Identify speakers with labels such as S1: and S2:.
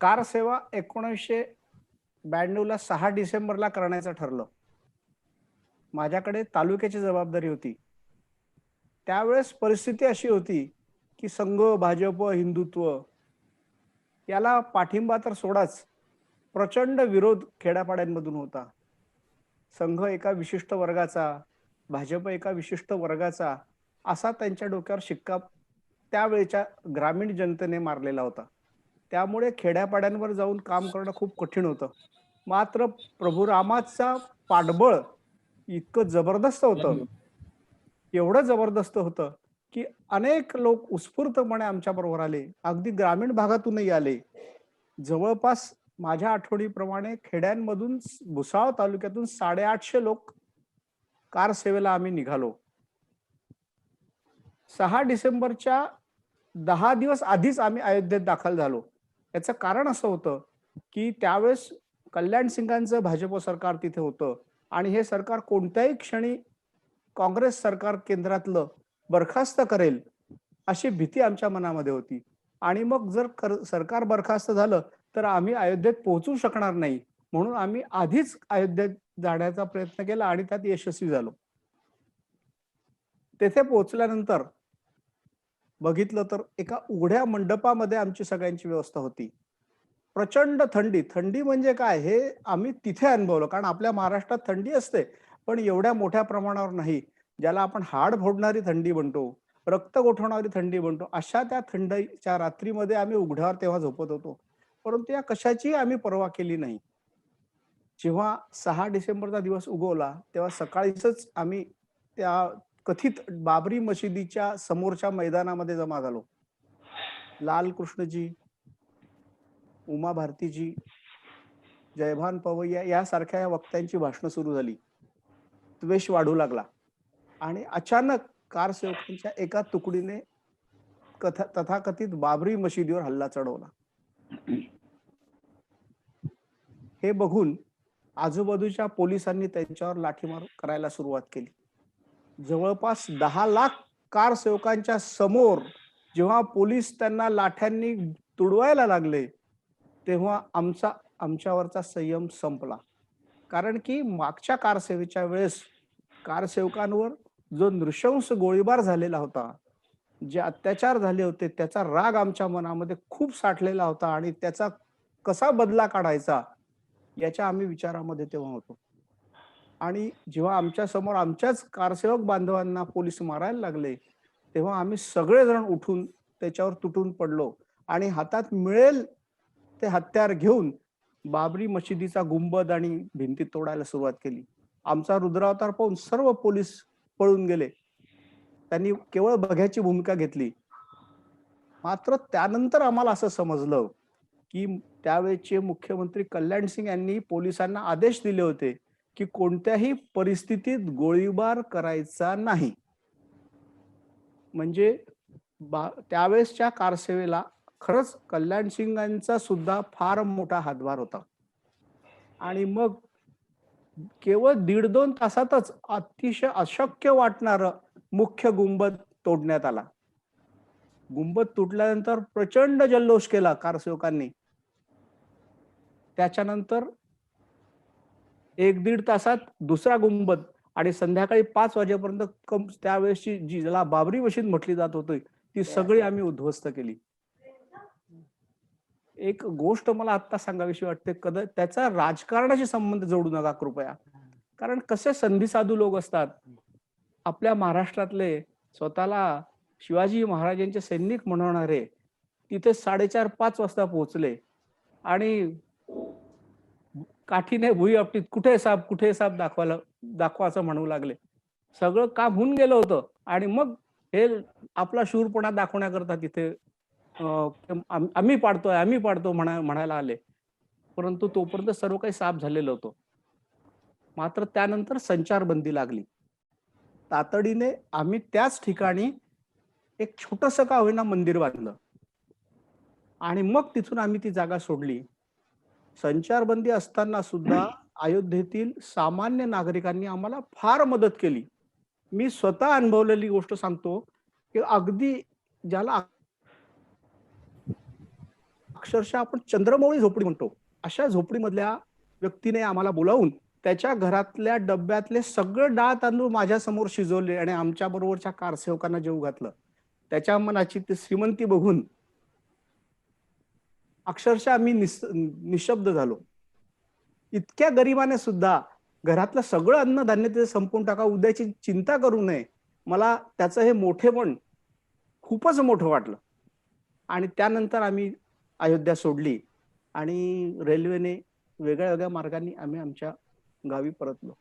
S1: Car सेवा एकोणीसशे ब्याण्णवला सहा डिसेंबरला करण्याचं ठरलं. माझ्याकडे तालुक्याची जबाबदारी होती. त्यावेळेस परिस्थिती अशी होती की संघ भाजप हिंदुत्व याला पाठिंबा तर सोडाच प्रचंड विरोध खेड्यापाड्यांमधून होता. संघ एका विशिष्ट वर्गाचा भाजप एका विशिष्ट वर्गाचा असा त्यांच्या डोक्यावर शिक्का त्यावेळेच्या ग्रामीण जनतेने मारलेला होता. त्यामुळे खेड्यापाड्यांवर जाऊन काम करणं खूप कठीण होतं. मात्र प्रभू रामाचा पाठबळ इतकं जबरदस्त होतं. एवढं जबरदस्त होतं की अनेक लोक उत्स्फूर्तपणे आमच्या बरोबर आले. अगदी ग्रामीण भागातूनही आले. जवळपास माझ्या आठवणीप्रमाणे खेड्यांमधून भुसावळ तालुक्यातून साडेआठशे लोक कार सेवेला आम्ही निघालो. सहा डिसेंबरच्या दहा दिवस आधीच आम्ही अयोध्येत दाखल झालो. याचं कारण असं होतं की त्यावेळेस कल्याण सिंगांचं भाजप सरकार तिथे होतं आणि हे सरकार कोणत्याही क्षणी काँग्रेस सरकार केंद्रातलं बरखास्त करेल अशी भीती आमच्या मनामध्ये होती. आणि मग जर कर- सरकार बरखास्त झालं तर आम्ही अयोध्येत पोहोचू शकणार नाही म्हणून आम्ही आधीच अयोध्येत जाण्याचा प्रयत्न केला आणि त्यात यशस्वी झालो. तेथे पोहोचल्यानंतर बघितलं तर एका उघड्या मंडपामध्ये आमची सगळ्यांची व्यवस्था होती. प्रचंड थंडी. थंडी म्हणजे काय? हे आम्ही तिथे अनुभवलं. कारण आपल्या महाराष्ट्रात थंडी असते पण एवढ्या मोठ्या प्रमाणावर नाही. ज्याला आपण हाड फोडणारी थंडी म्हणतो रक्त गोठवणारी थंडी म्हणतो अशा त्या थंडीच्या रात्रीमध्ये आम्ही उघड्यावर तेव्हा झोपत होतो. परंतु या कशाची आम्ही पर्वा केली नाही. जेव्हा सहा डिसेंबरचा दिवस उगवला तेव्हा सकाळीच आम्ही त्या कथित बाबरी मशिदीच्या समोरच्या मैदानामध्ये जमा झालो. लाल कृष्णजी उमा भारतीजी जयभान पवैया यासारख्या या वक्त्यांची भाषणं सुरू झाली. द्वेष वाढू लागला आणि अचानक कार सेवकांच्या एका तुकडीने कथा तथाकथित बाबरी मशिदीवर हल्ला चढवला. हे बघून आजूबाजूच्या पोलिसांनी त्यांच्यावर लाठीमार करायला सुरुवात केली. जवळपास दहा लाख कार सेवकांच्या समोर जेव्हा पोलीस त्यांना लाठ्यांनी तुडवायला लागले तेव्हा आमचा आमच्यावरचा संयम संपला. कारण की मागच्या कारसेवेच्या वेळेस कारसेवकांवर जो नृशंस गोळीबार झालेला होता जे अत्याचार झाले होते त्याचा राग आमच्या मनामध्ये खूप साठलेला होता आणि त्याचा कसा बदला काढायचा याच्या आम्ही विचारामध्ये तेव्हा होतो. आणि जेव्हा आमच्यासमोर आमच्याच कारसेवक बांधवांना पोलीस मारायला लागले तेव्हा आम्ही सगळेजण उठून त्याच्यावर तुटून पडलो आणि हातात मिळेल ते हत्यार घेऊन बाबरी मशिदीचा गुंबद आणि भिंती तोडायला सुरुवात केली. आमचा रुद्रावतार पाहून सर्व पोलीस पळून गेले. त्यांनी केवळ बघ्याची भूमिका घेतली. मात्र त्यानंतर आम्हाला असं समजलं की त्यावेळेचे मुख्यमंत्री कल्याण सिंग यांनी पोलिसांना आदेश दिले होते की कोणत्याही परिस्थितीत गोळीबार करायचा नाही. म्हणजे बा त्यावेळेसच्या कारसेवेला खरंच कल्याण सिंगांचा सुद्धा फार मोठा हातभार होता. आणि मग केवळ दीड दोन तासातच अतिशय अशक्य वाटणार मुख्य गुंबद तोडण्यात आला. गुंबद तुटल्यानंतर प्रचंड जल्लोष केला कारसेवकांनी. त्याच्यानंतर एक दीड तासात दुसरा गुंबद आणि संध्याकाळी पाच वाजेपर्यंत कम त्यावेळेसची जी ज्याला बाबरी मशीद म्हटली जात होती ती सगळी आम्ही उद्ध्वस्त केली. एक गोष्ट मला आता सांगावीशी वाटते कदा त्याचा राजकारणाशी संबंध जोडू नका कृपया. कारण कसे संधी साधू लोक असतात. आपल्या महाराष्ट्रातले स्वतःला शिवाजी महाराजांचे सैनिक म्हणवणारे तिथे साडेचार पाच वाजता पोहोचले. आणि काठीने भुई आपटीत कुठे साप कुठे साप दाखवायला दाखवा असं म्हणू लागले. सगळं काम होऊन गेलं होतं. आणि मग हे आपला शूरपणा दाखवण्याकरता तिथे आम्ही पाडतोय आम्ही पाडतो म्हणा म्हणायला आले. परंतु तोपर्यंत सर्व काही साफ झालेलं होतं. मात्र त्यानंतर संचारबंदी लागली. तातडीने आम्ही त्याच ठिकाणी एक छोटस का होईना मंदिर बांधलं. आणि मग तिथून आम्ही ती जागा सोडली. संचारबंदी असताना सुद्धा अयोध्येतील सामान्य नागरिकांनी आम्हाला फार मदत केली. मी स्वतः अनुभवलेली गोष्ट सांगतो की अगदी ज्याला अक्षरशः आपण चंद्रमौळी झोपडी म्हणतो. अशा झोपडीमधल्या व्यक्तीने आम्हाला बोलावून त्याच्या घरातल्या डब्यातले सगळं डाळ तांदूळ माझ्यासमोर शिजवले आणि आमच्या बरोबरच्या कारसेवकांना जेव घातलं. त्याच्या मनाची ती श्रीमंती बघून अक्षरशः आम्ही निस निशब्द झालो. इतक्या गरिबाने सुद्धा घरातलं सगळं अन्नधान्य ते संपवून टाका उद्याची चिंता करू नये. मला त्याचं हे मोठेपण खूपच मोठं वाटलं. आणि त्यानंतर आम्ही अयोध्या सोडली. आणि रेल्वेने वेगळ्या वेगळ्या मार्गाने आम्ही आमच्या गावी परतलो.